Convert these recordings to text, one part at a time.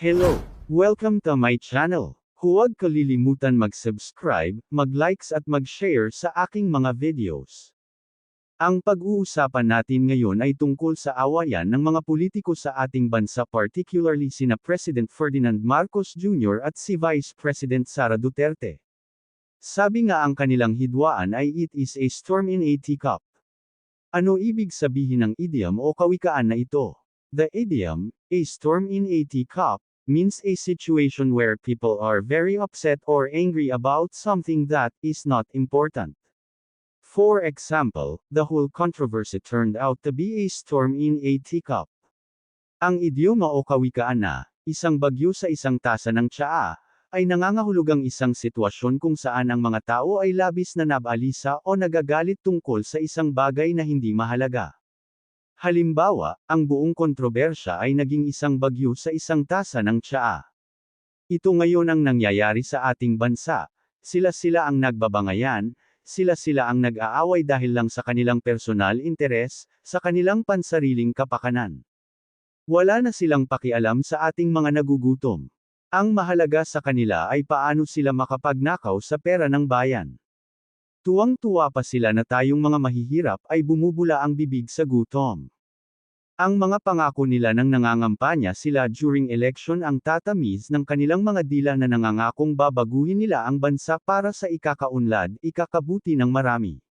Hello! Welcome to my channel. Huwag kalilimutan mag-subscribe, mag-likes at mag-share sa aking mga videos. Ang pag-uusapan natin ngayon ay tungkol sa awayan ng mga politiko sa ating bansa particularly sina President Ferdinand Marcos Jr. at si Vice President Sara Duterte. Sabi nga ang kanilang hidwaan ay it is a storm in a teacup. Ano ibig sabihin ng idiom o kawikaan na ito? The idiom, a storm in a teacup, means a situation where people are very upset or angry about something that is not important. For example, the whole controversy turned out to be a storm in a teacup. Ang idioma o kawikaan na, isang bagyo sa isang tasa ng tsaa, ay nangangahulugang isang sitwasyon kung saan ang mga tao ay labis na nabalisa o nagagalit tungkol sa isang bagay na hindi mahalaga. Halimbawa, ang buong kontrobersya ay naging isang bagyo sa isang tasa ng tsaa. Ito ngayon ang nangyayari sa ating bansa. Sila-sila ang nagbabangayan, sila-sila ang nag-aaway dahil lang sa kanilang personal interes, sa kanilang pansariling kapakanan. Wala na silang pakialam sa ating mga nagugutom. Ang mahalaga sa kanila ay paano sila makapagnakaw sa pera ng bayan. Tuwang-tuwa pa sila na tayong mga mahihirap ay bumubula ang bibig sa gutom. Ang mga pangako nila ng nangangampanya sila during election ang tatamis ng kanilang mga dila na nangangakong babaguhin nila ang bansa para sa ikakaunlad, ikakabuti ng marami.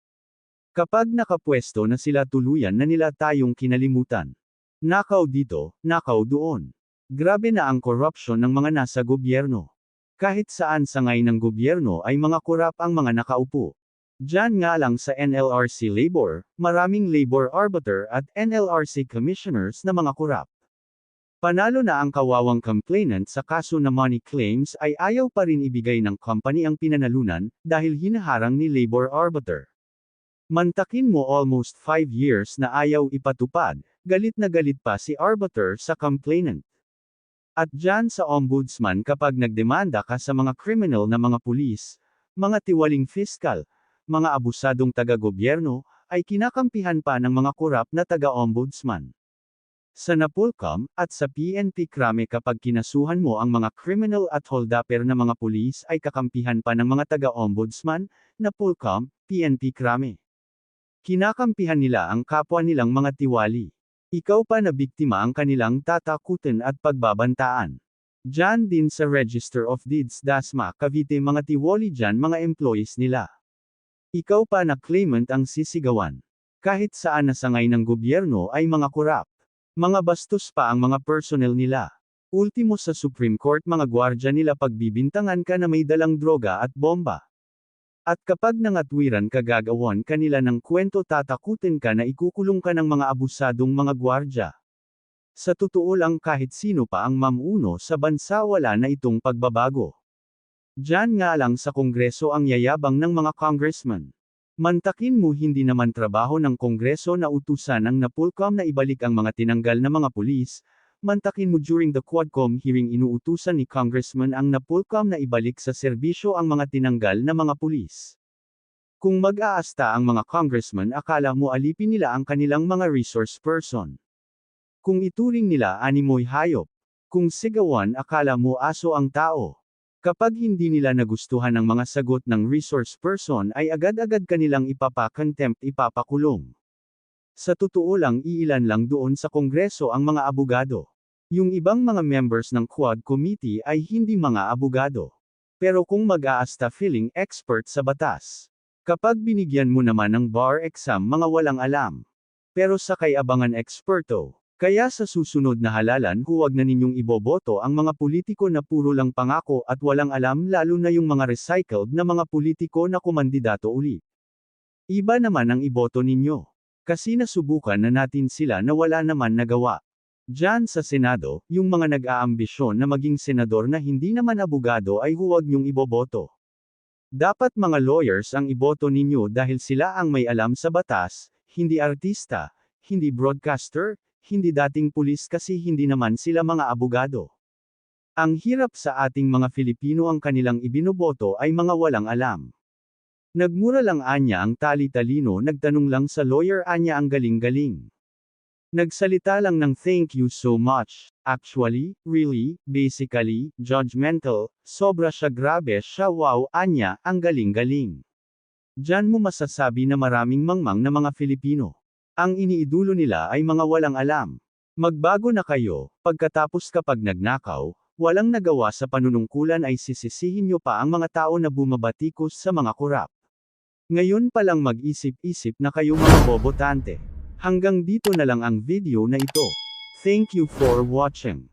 Kapag nakapwesto na sila tuluyan na nila tayong kinalimutan. Nakaw dito, nakaw doon. Grabe na ang corruption ng mga nasa gobyerno. Kahit saan sangay ng gobyerno ay mga kurap ang mga nakaupo. Diyan nga lang sa NLRC labor, maraming labor arbiter at NLRC commissioners na mga kurap. Panalo na ang kawawang complainant sa kaso na money claims ay ayaw pa rin ibigay ng company ang pinanalunan, dahil hinaharang ni labor arbiter. Mantakin mo almost 5 years na ayaw ipatupad, galit na galit pa si arbiter sa complainant. At dyan sa ombudsman kapag nagdemanda ka sa mga criminal na mga pulis, mga tiwaling fiskal, mga abusadong taga-gobyerno, ay kinakampihan pa ng mga kurap na taga-ombudsman. Sa Napolcom, at sa PNP Krame kapag kinasuhan mo ang mga criminal at holdupper na mga pulis ay kakampihan pa ng mga taga-ombudsman, Napolcom, PNP Krame. Kinakampihan nila ang kapwa nilang mga tiwali. Ikaw pa na biktima ang kanilang tatakutin at pagbabantaan. Diyan din sa Register of Deeds Dasma Cavite mga tiwali dyan mga employees nila. Ikaw pa na claimant ang sisigawan. Kahit saan nasangay ng gobyerno ay mga kurap. Mga bastos pa ang mga personnel nila. Ultimo sa Supreme Court mga gwardya nila pagbibintangan ka na may dalang droga at bomba. At kapag nangatwiran ka gagawan kanila ng kwento tatakutin ka na ikukulong ka ng mga abusadong mga gwardya. Sa totoo lang kahit sino pa ang mamuno sa bansa wala na itong pagbabago. Diyan nga lang sa Kongreso ang yayabang ng mga congressman. Mantakin mo hindi naman trabaho ng Kongreso na utusan ng Napolcom na ibalik ang mga tinanggal na mga pulis, Mantakin mo during the Quadcom hearing inuutusan ni Congressman ang Napolcom na ibalik sa serbisyo ang mga tinanggal na mga pulis. Kung mag-aasta ang mga congressman akala mo alipin nila ang kanilang mga resource person. Kung ituring nila animoy hayop. Kung sigawan akala mo aso ang tao. Kapag hindi nila nagustuhan ang mga sagot ng resource person ay agad-agad kanilang ipapa-contempt ipapakulong. Sa totoo lang iilan lang doon sa Kongreso ang mga abogado. Yung ibang mga members ng Quad Committee ay hindi mga abogado. Pero kung mag-aasta feeling expert sa batas. Kapag binigyan mo naman ng bar exam mga walang alam. Pero sa kay abangan eksperto. Kaya sa susunod na halalan huwag na ninyong iboboto ang mga politiko na puro lang pangako at walang alam lalo na yung mga recycled na mga politiko na kumandidato uli. Iba naman ang iboto ninyo. Kasi nasubukan na natin sila na wala naman nagawa. Diyan sa Senado, yung mga nag-aambisyon na maging senador na hindi naman abogado ay huwag niyong iboboto. Dapat mga lawyers ang iboto ninyo dahil sila ang may alam sa batas, hindi artista, hindi broadcaster, hindi dating pulis kasi hindi naman sila mga abogado. Ang hirap sa ating mga Filipino ang kanilang ibinoboto ay mga walang alam. Nagmura lang anya ang tali-talino nagtanong lang sa lawyer anya ang galing-galing. Nagsalita lang ng thank you so much. Actually, really, basically, judgmental, sobra siya grabe siya wow, anya, ang galing-galing. Diyan mo masasabi na maraming mangmang na mga Filipino. Ang iniidulo nila ay mga walang alam. Magbago na kayo, pagkatapos kapag nagnakaw, walang nagawa sa panunungkulan ay sisisihin nyo pa ang mga tao na bumabatikos sa mga kurap. Ngayon pa lang mag-isip-isip na kayo mga bobotante. Hanggang dito na lang ang video na ito. Thank you for watching.